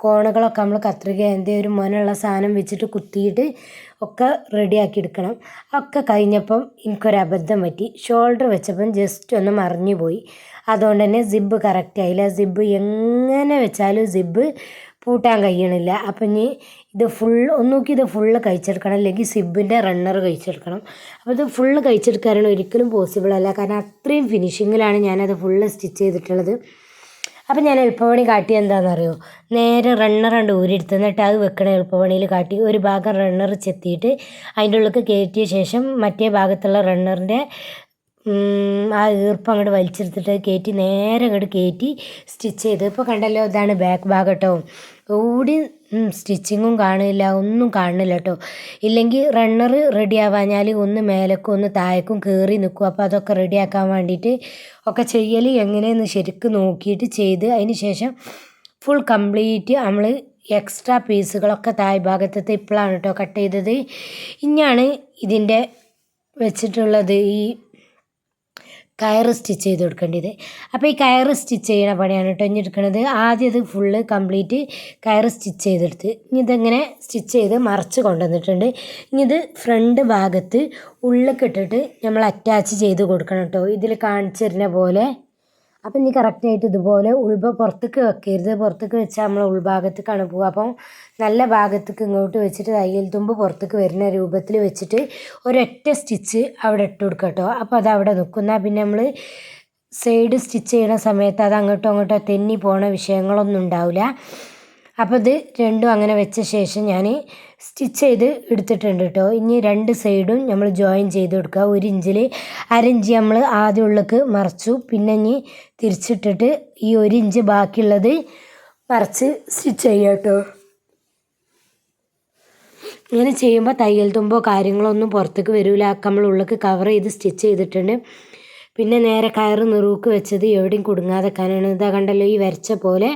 കോണുകളൊക്കെ നമ്മൾ കത്രിക എന്തെങ്കിലും ഒരു മൊനുള്ള സാധനം വെച്ചിട്ട് കുത്തിയിട്ട് ഒക്കെ റെഡിയാക്കി എടുക്കണം. ഒക്കെ കഴിഞ്ഞപ്പം എനിക്കൊരു അബദ്ധം പറ്റി. ഷോൾഡർ വെച്ചപ്പം ജസ്റ്റ് ഒന്ന് മറിഞ്ഞു പോയി. അതുകൊണ്ട് തന്നെ സിബ്ബ് കറക്റ്റ് ആയില്ല. സിബ്ബ് എങ്ങനെ വെച്ചാലും സിബ്ബ് പൂട്ടാൻ കഴിയണില്ല. അപ്പം ഇനി ഇത് ഫുൾ ഒന്നുക്കി ഇത് ഫുള്ള് കഴിച്ചെടുക്കണം. അല്ലെങ്കിൽ സിബിന്റെ റണ്ണർ കഴിച്ചെടുക്കണം. അപ്പോൾ ഇത് ഫുള്ള് കഴിച്ചെടുക്കാനാണ് ഒരിക്കലും പോസിബിൾ അല്ല. കാരണം അത്രയും ഫിനിഷിങ്ങിലാണ് ഞാനത് ഫുള്ള് സ്റ്റിച്ച് ചെയ്തിട്ടുള്ളത്. അപ്പം ഞാൻ എളുപ്പപണി കാട്ടി എന്താണെന്നറിയോ നേരെ റണ്ണർ കണ്ട് ഊരിയെടുത്ത് എന്നിട്ട് അത് വെക്കണ എളുപ്പപണിയിൽ കാട്ടി. ഒരു ഭാഗം റണ്ണർ ചെത്തിയിട്ട് അതിന്റെ ഉള്ളിൽ കയറ്റിയ ശേഷം മറ്റേ ഭാഗത്തുള്ള റണ്ണറിന്റെ ആ ഈർപ്പം അങ്ങോട്ട് വലിച്ചെടുത്തിട്ട് കയറ്റി നേരെ അങ്ങോട്ട് കയറ്റി സ്റ്റിച്ച് ചെയ്ത്. ഇപ്പോൾ കണ്ടല്ലോ ഇതാണ് ബാക്ക് ഭാഗം കേട്ടോ ഓടി സ്റ്റിച്ചിങ്ങും കാണില്ല ഒന്നും കാണില്ല കേട്ടോ ഇല്ലെങ്കിൽ റണ്ണർ റെഡി ആവാഞ്ഞാൽ ഒന്ന് മേലക്കും ഒന്ന് താഴേക്കും കയറി നിൽക്കും അപ്പോൾ അതൊക്കെ റെഡിയാക്കാൻ വേണ്ടിയിട്ട് ഒക്കെ ചെയ്യൽ എങ്ങനെയെന്ന് ശരിക്കും നോക്കിയിട്ട് ചെയ്ത് അതിന് ശേഷം ഫുൾ കംപ്ലീറ്റ് നമ്മൾ എക്സ്ട്രാ പീസുകളൊക്കെ താഴ് ഭാഗത്തത്തെ ഇപ്പോഴാണ് കേട്ടോ കട്ട് ചെയ്തത്. ഇനിയാണ് ഇതിന്റെ വെച്ചിട്ടുള്ളത് ഈ കയറ് സ്റ്റിച്ച് ചെയ്ത് കൊടുക്കേണ്ടത്. അപ്പോൾ ഈ കയറ് സ്റ്റിച്ച് ചെയ്യണ പണിയാണ് കേട്ടോ ഇനി എടുക്കുന്നത് ആദ്യം ഇത് ഫുള്ള് കംപ്ലീറ്റ് കയറ് സ്റ്റിച്ച് ചെയ്തെടുത്ത് ഇനി ഇതെങ്ങനെ സ്റ്റിച്ച് ചെയ്ത് മറച്ച് കൊണ്ടുവന്നിട്ടുണ്ട്. ഇനി ഇത് ഫ്രണ്ട് ഭാഗത്ത് ഉള്ളിലേക്ക് ഇട്ടിട്ട് നമ്മൾ അറ്റാച്ച് ചെയ്ത് കൊടുക്കണം കേട്ടോ ഇതിൽ കാണിച്ചിരുന്ന പോലെ അപ്പം ഇനി കറക്റ്റായിട്ട് ഇതുപോലെ ഉൾഭ പുറത്തേക്ക് വെക്കരുത്. പുറത്തേക്ക് വെച്ചാൽ നമ്മൾ ഉൾഭാഗത്തേക്കാണ് പോവുക. അപ്പം നല്ല ഭാഗത്തേക്ക് ഇങ്ങോട്ട് വെച്ചിട്ട് തയ്യൽ തുമ്പ് പുറത്തേക്ക് വരുന്ന രൂപത്തിൽ വെച്ചിട്ട് ഒരൊറ്റ സ്റ്റിച്ച് അവിടെ ഇട്ട് കൊടുക്കുക കേട്ടോ. അപ്പോൾ അത് അവിടെ നിൽക്കുന്ന പിന്നെ നമ്മൾ സൈഡ് സ്റ്റിച്ച് ചെയ്യണ സമയത്ത് അത് അങ്ങോട്ടോ അങ്ങോട്ടോ തെന്നി പോണ വിഷയങ്ങളൊന്നും ഉണ്ടാവില്ല. അപ്പോൾ ഇത് രണ്ടും അങ്ങനെ വെച്ച ശേഷം ഞാൻ സ്റ്റിച്ച് ചെയ്ത് എടുത്തിട്ടുണ്ട് കേട്ടോ ഇനി രണ്ട് സൈഡും നമ്മൾ ജോയിൻ ചെയ്ത് കൊടുക്കുക. ഒരു ഇഞ്ചിൽ അരഞ്ച് നമ്മൾ ആദ്യം ഉള്ളിലേക്ക് മറച്ചു. പിന്നെ ഇനി തിരിച്ചിട്ടിട്ട് ഈ ഒരു ഇഞ്ച് ബാക്കിയുള്ളത് മറച്ച് സ്റ്റിച്ച് ചെയ്യുക കേട്ടോ ഇങ്ങനെ ചെയ്യുമ്പോൾ തയ്യൽ തുമ്പോ കാര്യങ്ങളൊന്നും പുറത്തേക്ക് വരില്ല നമ്മൾ ഉള്ളിലേക്ക് കവർ ചെയ്ത് സ്റ്റിച്ച് ചെയ്തിട്ടുണ്ട്. പിന്നെ നേരെ കയറ് നിറുക്ക് വെച്ചത് എവിടെയും കുടുങ്ങാതെക്കാനാണ് ഇതാ കണ്ടല്ലോ ഈ വരച്ച പോലെ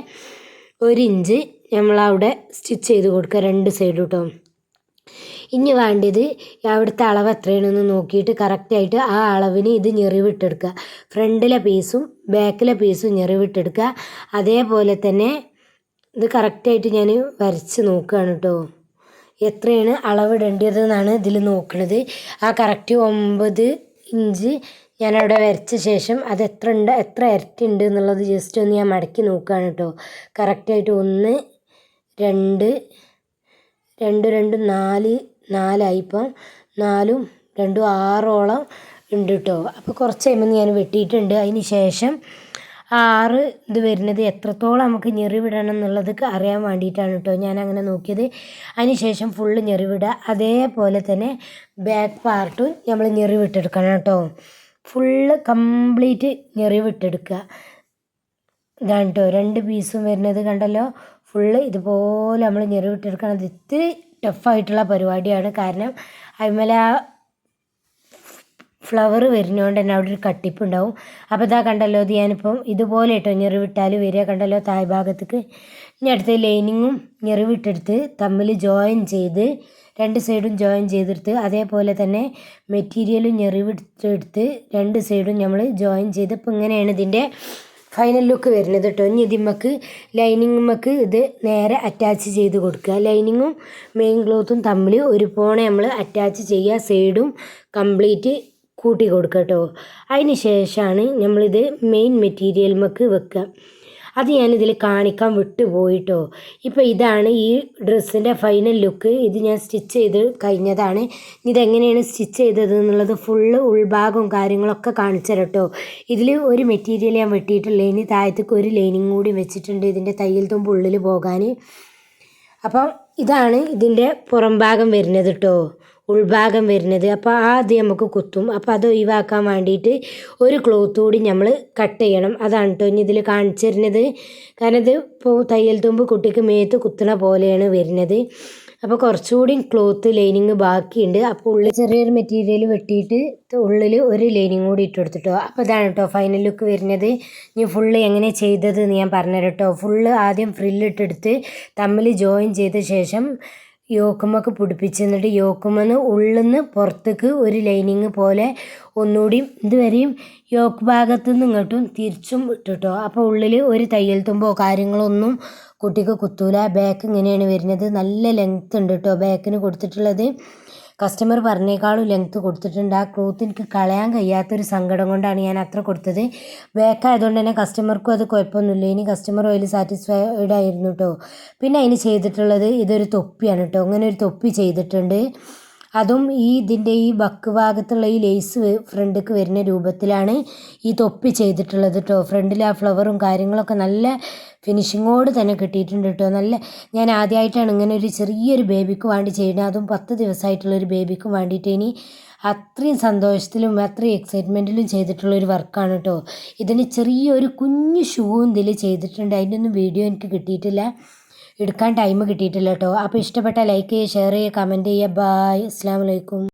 ഒരു ഇഞ്ച് നമ്മളവിടെ സ്റ്റിച്ച് ചെയ്ത് കൊടുക്കുക രണ്ട് സൈഡ് കേട്ടോ ഇനി വേണ്ടത് അവിടുത്തെ അളവ് എത്രയാണെന്ന് നോക്കിയിട്ട് കറക്റ്റായിട്ട് ആ അളവിന് ഇത് ഞെറിവിട്ടെടുക്കുക. ഫ്രണ്ടിലെ പീസും ബാക്കിലെ പീസും ഞെറിവിട്ടെടുക്കുക. അതേപോലെ തന്നെ ഇത് കറക്റ്റായിട്ട് ഞാൻ വരച്ച് നോക്കുകയാണ് കേട്ടോ. എത്രയാണ് അളവിടേണ്ടതെന്നാണ് ഇതിൽ നോക്കുന്നത് ആ കറക്റ്റ് ഒമ്പത് ഇഞ്ച് ഞാനവിടെ വരച്ച ശേഷം അത് എത്ര ഉണ്ട് എത്ര ഇരട്ടി ഉണ്ട് എന്നുള്ളത് ജസ്റ്റ് ഒന്ന് ഞാൻ മടക്കി നോക്കുകയാണ് കേട്ടോ. കറക്റ്റായിട്ട് ഒന്ന് രണ്ട് രണ്ട് രണ്ട് നാല് നാലായി ഇപ്പം നാലും രണ്ടും ആറോളം ഉണ്ട് കേട്ടോ അപ്പോൾ കുറച്ച് കഴിയുമ്പോൾ ഞാൻ വെട്ടിയിട്ടുണ്ട്. അതിന് ശേഷം ആറ് ഇത് വരുന്നത് എത്രത്തോളം നമുക്ക് ഞെറിവിടണം എന്നുള്ളത് അറിയാൻ വേണ്ടിയിട്ടാണ് കേട്ടോ ഞാൻ അങ്ങനെ നോക്കിയത്. അതിന് ശേഷം ഫുള്ള് ഞെറിവിടുക അതേപോലെ തന്നെ ബാക്ക് പാർട്ടും നമ്മൾ ഞെറിവിട്ടെടുക്കണം കേട്ടോ ഫുള്ള് കംപ്ലീറ്റ് ഞെറിവിട്ടെടുക്കുക ഇതാണ് കേട്ടോ രണ്ട് പീസും വരുന്നത് കണ്ടല്ലോ. ഫുള്ള് ഇതുപോലെ നമ്മൾ ഞെറിവിട്ടെടുക്കണം അത് ഇത്തിരി ടഫായിട്ടുള്ള പരിപാടിയാണ്. കാരണം അതിന്മേലെ ആ ഫ്ലവർ വരുന്നതുകൊണ്ട് തന്നെ അവിടെ ഒരു കട്ടിപ്പുണ്ടാവും. അപ്പോൾ ഇതാ കണ്ടല്ലോ ഇത് ഞാനിപ്പം ഇതുപോലെ ഇട്ടോ ഞെറിവിട്ടാൽ വരിക കണ്ടല്ലോ തായ് ഭാഗത്തേക്ക്. ഇനി അടുത്ത് ലൈനിങ്ങും ഞെറിവിട്ടെടുത്ത് തമ്മിൽ ജോയിൻ ചെയ്ത് രണ്ട് സൈഡും ജോയിൻ ചെയ്തെടുത്ത് അതേപോലെ തന്നെ മെറ്റീരിയലും ഞെറിവിട്ടെടുത്ത് രണ്ട് സൈഡും നമ്മൾ ജോയിൻ ചെയ്ത്. ഇപ്പം ഇങ്ങനെയാണ് ഇതിന്റെ ഫൈനൽ ലുക്ക് വരുന്നത് കേട്ടോ ഇനി ഇതിമ്മക്ക് നമുക്ക് ഇത് നേരെ അറ്റാച്ച് ചെയ്ത് കൊടുക്കുക. ലൈനിങ്ങും മെയിൻ ക്ലോത്തും തമ്മിൽ ഒരു പോണെ നമ്മൾ അറ്റാച്ച് ചെയ്യുക സൈഡും കംപ്ലീറ്റ് കൂട്ടി കൊടുക്കുക കേട്ടോ അതിന് ശേഷമാണ് നമ്മളിത് മെയിൻ മെറ്റീരിയൽ മെറ്റീരിയൽമക്ക് വെക്കുക. അത് ഞാനിതിൽ കാണിക്കാൻ വിട്ടുപോയിട്ടോ. ഇപ്പോൾ ഇതാണ് ഈ ഡ്രസ്സിന്റെ ഫൈനൽ ലുക്ക് ഇത് ഞാൻ സ്റ്റിച്ച് ചെയ്ത് കഴിഞ്ഞതാണ്. ഇതെങ്ങനെയാണ് സ്റ്റിച്ച് ചെയ്തത് എന്നുള്ളത് ഫുള്ള് ഉൾഭാഗവും കാര്യങ്ങളൊക്കെ കാണിച്ചരട്ടോ ഇതിൽ ഒരു മെറ്റീരിയൽ ഞാൻ വെട്ടിയിട്ടില്ല ഇനി താഴത്തേക്ക് ഒരു ലൈനിങ് കൂടി വെച്ചിട്ടുണ്ട് ഇതിന്റെ തയ്യൽ തുമ്പ് ഉള്ളിൽ പോകാൻ. അപ്പം ഇതാണ് ഇതിന്റെ പുറംഭാഗം വരുന്നത് കേട്ടോ ഉൾഭാഗം വരുന്നത്. അപ്പോൾ ആദ്യം നമുക്ക് കുത്തും. അപ്പോൾ അത് ഒഴിവാക്കാൻ വേണ്ടിയിട്ട് ഒരു ക്ലോത്ത് കൂടി നമ്മൾ കട്ട് ചെയ്യണം. അതാണ് കേട്ടോ ഇനി ഇതിൽ കാണിച്ചു തരുന്നത്. കാരണം ഇത് ഇപ്പോൾ തയ്യൽ തുമ്പ് കുട്ടിക്ക് മേത്ത് കുത്തണ പോലെയാണ് വരുന്നത്. അപ്പോൾ കുറച്ചുകൂടി ക്ലോത്ത് ലൈനിങ് ബാക്കിയുണ്ട്. അപ്പോൾ ഉള്ളിൽ ചെറിയൊരു മെറ്റീരിയൽ വെട്ടിയിട്ട് ഉള്ളിൽ ഒരു ലൈനിങ് കൂടി ഇട്ട് കൊടുത്തിട്ടോ. അപ്പോൾ ഇതാണ് കേട്ടോ ഫൈനൽ ലുക്ക് വരുന്നത്. ഞാൻ ഫുള്ള് എങ്ങനെ ചെയ്തത് എന്ന് ഞാൻ പറഞ്ഞു കേട്ടോ ഫുള്ള് ആദ്യം ഫ്രില്ലിട്ടെടുത്ത് തമ്മിൽ ജോയിൻ ചെയ്ത ശേഷം യോക്കുമ്മക്ക് പിടിപ്പിച്ച് എന്നിട്ട് യോക്കുമെന്ന് ഉള്ളിൽ നിന്ന് പുറത്തേക്ക് ഒരു ലൈനിങ് പോലെ ഒന്നുകൂടി ഇതുവരെയും യോക്ക് ഭാഗത്തു നിന്ന് ഇങ്ങോട്ടും തിരിച്ചും ഇട്ടിട്ടോ. അപ്പോൾ ഉള്ളിൽ ഒരു തയ്യൽ തുമ്പോ കാര്യങ്ങളൊന്നും കുട്ടിക്ക് കുത്തൂല. ബാക്ക് ഇങ്ങനെയാണ് വരുന്നത്. നല്ല ലെങ്ത് ഉണ്ട് കേട്ടോ ബാക്കിന് കൊടുത്തിട്ടുള്ളത്. കസ്റ്റമർ പറഞ്ഞേക്കാളും ലെങ്ത്ത് കൊടുത്തിട്ടുണ്ട്. ആ ക്ലോത്ത് എനിക്ക് കളയാൻ കഴിയാത്തൊരു സങ്കടം കൊണ്ടാണ് ഞാൻ അത്ര കൊടുത്തത്. വേക്കായതുകൊണ്ട് തന്നെ കസ്റ്റമർക്കും അത് കുഴപ്പമൊന്നുമില്ല. ഇനി കസ്റ്റമർ അതിൽ സാറ്റിസ്ഫൈഡ് ആയിരുന്നു കേട്ടോ പിന്നെ അതിന് ചെയ്തിട്ടുള്ളത് ഇതൊരു തൊപ്പിയാണ് കേട്ടോ അങ്ങനെ ഒരു തൊപ്പി ചെയ്തിട്ടുണ്ട്. അതും ഈ ഇതിന്റെ ഈ ബക്ക് ഭാഗത്തുള്ള ഈ ലേസ് ഫ്രണ്ടിക്ക് വരുന്ന രൂപത്തിലാണ് ഈ തൊപ്പി ചെയ്തിട്ടുള്ളത് കേട്ടോ ഫ്രണ്ടിൽ ആ ഫ്ലവറും കാര്യങ്ങളൊക്കെ നല്ല ഫിനിഷിങ്ങോട് തന്നെ കിട്ടിയിട്ടുണ്ട് കേട്ടോ നല്ല ഞാൻ ആദ്യമായിട്ടാണ് ഇങ്ങനെ ഒരു ചെറിയൊരു ബേബിക്ക് വേണ്ടി ചെയ്യുന്നത്. അതും പത്ത് ദിവസമായിട്ടുള്ളൊരു ബേബിക്ക് വേണ്ടിയിട്ട് ഇനി അത്രയും സന്തോഷത്തിലും അത്രയും എക്സൈറ്റ്മെന്റിലും ചെയ്തിട്ടുള്ളൊരു വർക്കാണ് കേട്ടോ ഇതിന് ചെറിയൊരു കുഞ്ഞു ഷൂവും ഇതിൽ ചെയ്തിട്ടുണ്ട്. അതിന്റെ ഒന്നും വീഡിയോ എനിക്ക് കിട്ടിയിട്ടില്ല. എടുക്കാൻ ടൈം കിട്ടിയിട്ടില്ല കേട്ടോ അപ്പോൾ ഇഷ്ടപ്പെട്ട ലൈക്ക് ചെയ്യുക ഷെയർ ചെയ്യുക. കമന്റ് ചെയ്യുക ബായ് അസ്സാം വലൈക്കും